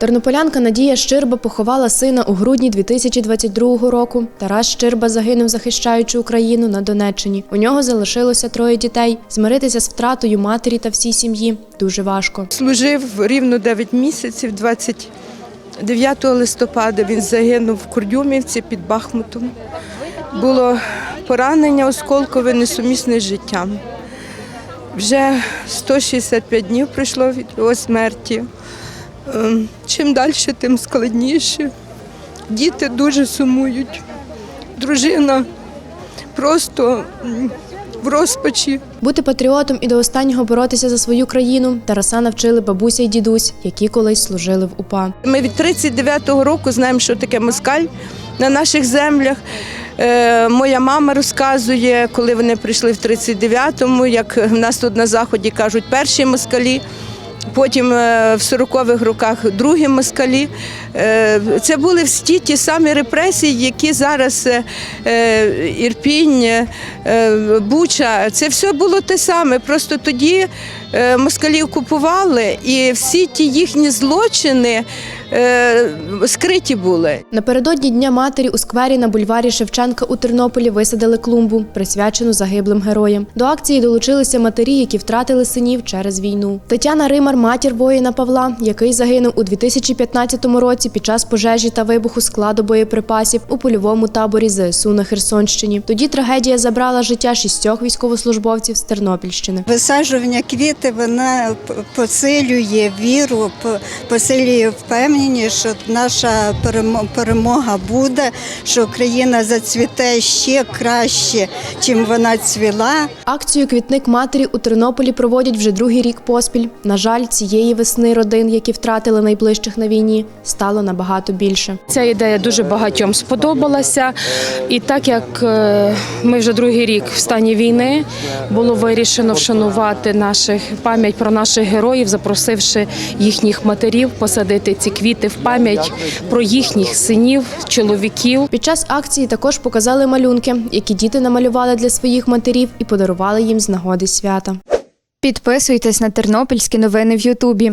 Тернополянка Надія Щирба поховала сина у грудні 2022 року. Тарас Щирба загинув, захищаючи Україну на Донеччині. У нього залишилося троє дітей. Змиритися з втратою матері та всій сім'ї дуже важко. Служив рівно 9 місяців, 29 листопада він загинув в Курдюмівці під Бахмутом. Було поранення осколкове несумісне з життям. Вже 165 днів пройшло від його смерті. Ем, Чим далі, тим складніше. Діти дуже сумують. Дружина просто в розпачі. Бути патріотом і до останнього боротися за свою країну Тараса навчили бабуся й дідусь, які колись служили в УПА. Ми від 39-го року знаємо, що таке москаль на наших землях. Е, моя мама розказує, коли вони прийшли в 39-му, як в нас тут на заході кажуть, перші москалі. Потім е, в 40-х роках другі москалі. Е, Це були всі ті самі репресії, які зараз е, Ірпінь, Буча. Це все було те саме. Просто тоді москалі окупували, і всі ті їхні злочини е, скриті були. Напередодні Дня матері у сквері на бульварі Шевченка у Тернополі висадили клумбу, присвячену загиблим героям. До акції долучилися матері, які втратили синів через війну. Тетяна Римар, матір воїна Павла, який загинув у 2015 році під час пожежі та вибуху складу боєприпасів у польовому таборі ЗСУ на Херсонщині. Тоді трагедія забрала життя шістьох військовослужбовців з Тернопільщини. Висаджування квіти вона посилює віру, посилює впевненість, що наша перемо- перемога буде, що Україна зацвіте ще краще, чим вона цвіла. Акцію Квітник матері у Тернополі проводять вже другий рік поспіль. На жаль, цієї весни родин, які втратили найближчих на війні, стало набагато більше. Ця ідея дуже багатьом сподобалася. І так як е, ми вже другий рік в стані війни, було вирішено вшанувати наших пам'ять про наших героїв, запросивши їхніх матерів посадити ці квіти в пам'ять про їхніх синів, чоловіків. Під час акції також показали малюнки, які діти намалювали для своїх матерів і подарували їм з нагоди свята. Підписуйтесь на тернопільські новини в Ютубі.